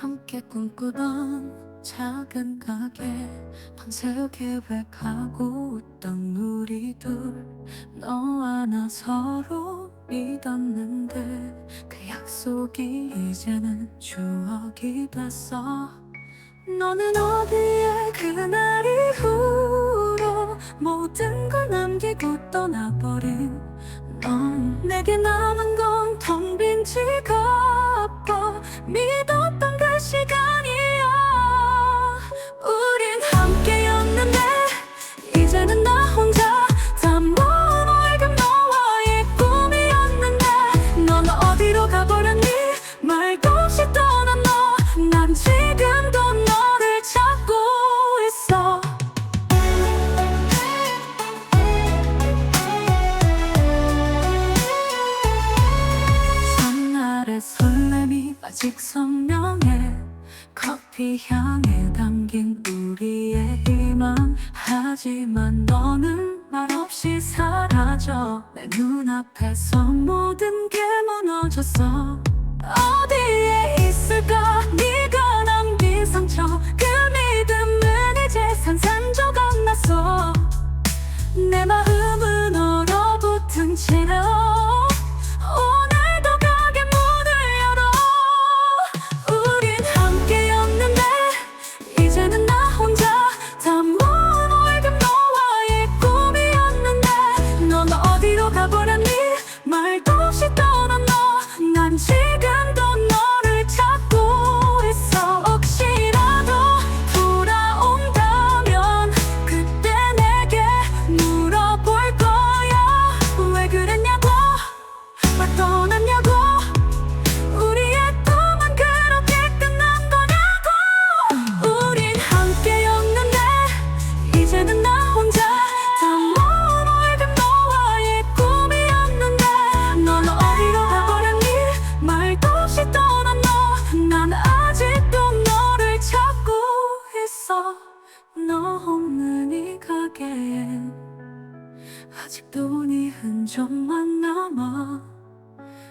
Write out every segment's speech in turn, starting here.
함께 꿈꾸던 작은 가게. 밤새워 계획하고 웃던 우리 둘. 너와 나 서로 믿었는데 그 약속이 이제는 추억이 됐어. 너는 어디에 그날 이후로 모든 걸 남기고 떠나버린 넌 내게 남은 건 텅 빈 지갑과 믿었던 그 시간이야. 우린 함께였는데 이제는 나 혼자 다 모은 낡은 너와의 꿈이었는데 넌 어디로 가버렸니? 말도 없이 떠난 너 난 지금도 너를 찾고 있어. 첫날의 설렘이 아직 선명해. 커피 향에 담긴 우리의 희망. 하지만 너는 말없이 사라져. 내 눈앞에서 모든 게 무너졌어. 어디에 있을까? 네가 남긴 상처. 그 믿음은 이제 산산조각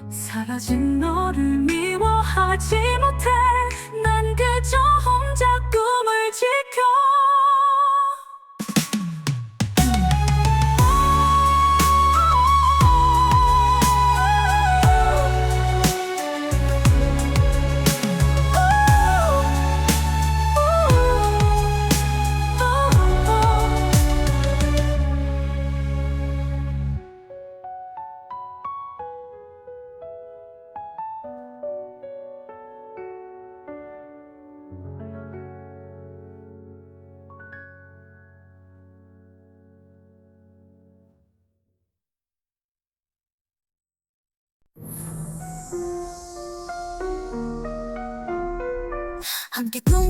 사라진 너를 미워하지 못해. 난 그저 혼자 꿈을 지켜. Ang tatlong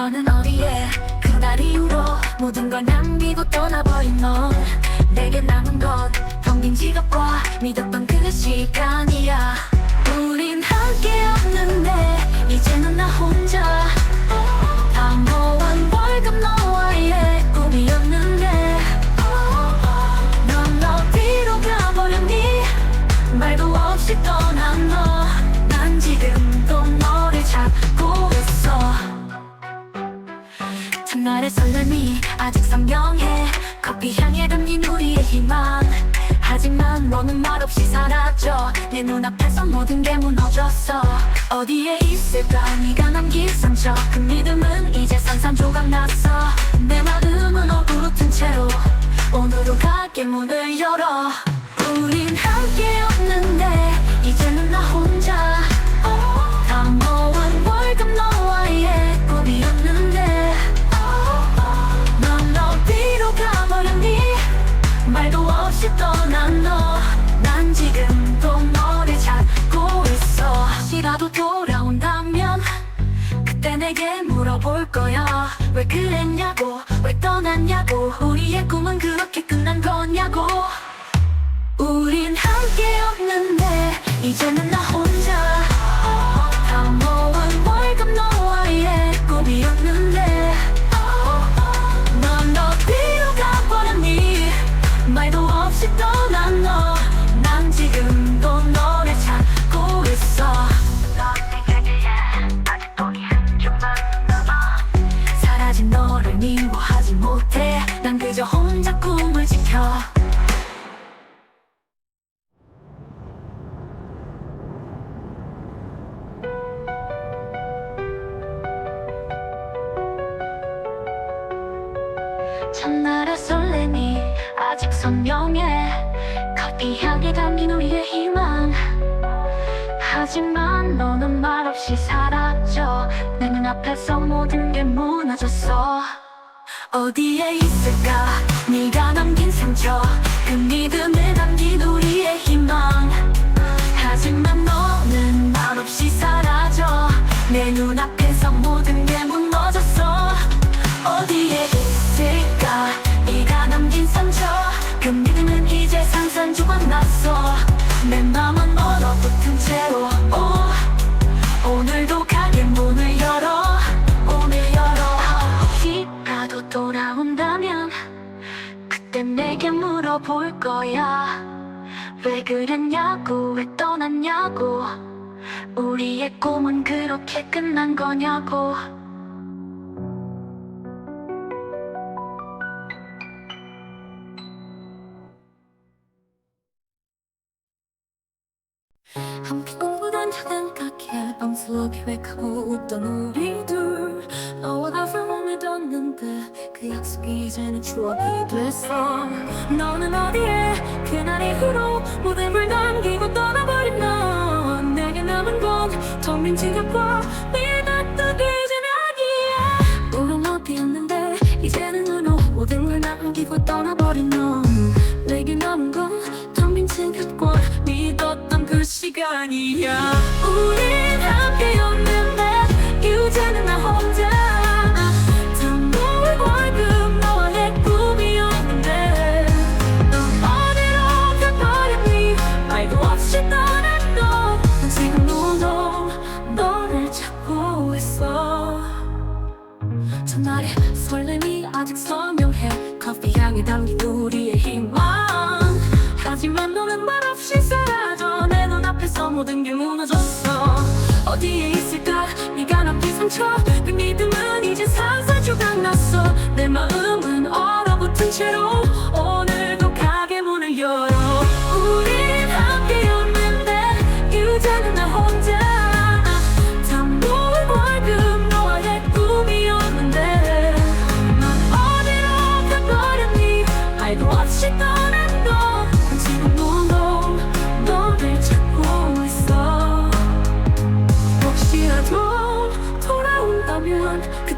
너는 어디에? 그날 이후로 모든 걸 남기고 떠나버린 넌 내게 남은 건 텅빈 지갑과 믿었던 그 시간이야. 우린 함께였는데 이제는 나 혼자. 다모 없이 사라져. 내 눈앞에서 모든 게 무너졌어. 어디에 있을까? 네가 남긴 상처. 그 믿음은 이제 산산조각 났어. 내 마음은 얼굴웃은 채로 오늘로 가게 문을 열어. 우린 함께였는데 이제는 나 혼자. 다 모은 월급 너와의 꿈이었는데. 넌 어디로 가버렸니? 말도 없이 떠 내게 물어볼 거야. 왜 그랬냐고 왜 떠났냐고. 우리의 꿈은 그렇게 끝난 거냐고. 우린 함께였는데 이제는 나 미워하지 못해. 난 그저 혼자 꿈을 지켜. 첫날의 설렘이 아직 선명해. 커피 향에 담긴 우리의 희망. 하지만 너는 말없이 사라져. 내 눈앞에서 모든 게 무너졌어 어디에 있을까? 네가 남긴 상처 그 믿음에 담긴 우리의 희망. 하지만 너는 말없이 사라져. 내 눈앞에서 모든 게 무너졌어. 어디에 있을까? 네가 남긴 상처 그 믿음은 이제 산산조각 났어. 내 맘은 얼어붙은 채로 물어볼 거야. 왜 그랬냐고 왜 떠났냐고. 우리의 꿈은 그렇게 끝난 거냐고. 함께 꿈꾸던 작은 가게 방수업 계획하고 웃던 우리 둘. 너와 그 약속이 이제는 추억이 됐어. 너는 어디에 그날 이후로 모든 걸 남기고 떠나버린 너 내게 남은 건 텅빈 지갑과 믿었던 이제는 아니야. 우린 어디였는데 이제는 너로 모든 걸 남기고 떠나버린 너 내게 남은 건 텅빈 지갑과 믿었던 그 시간이야 첫날의 설렘이 아직 선명해. 커피 향이 담긴 우리의 희망. 하지만 너는 말없이 사라져. 내 눈앞에서 모든 게 무너졌어. 어디에 있을까? 네가 남긴 상처. 그 믿음은 이제 산산조각 났어. 내 마음은 얼어붙은 채로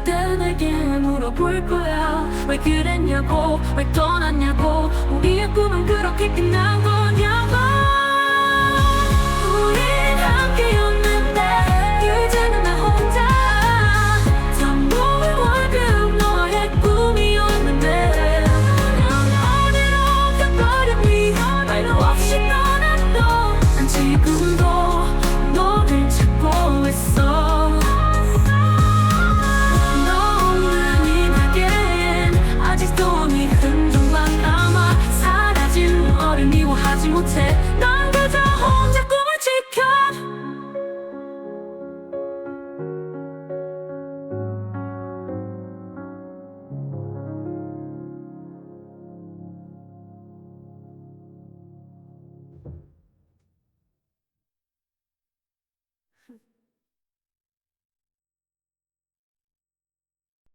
그때 내게 물어볼 거야. 왜 그랬냐고 왜 떠났냐고. 우리의 꿈은 그렇게 끝난 거냐고. 우리 함께 연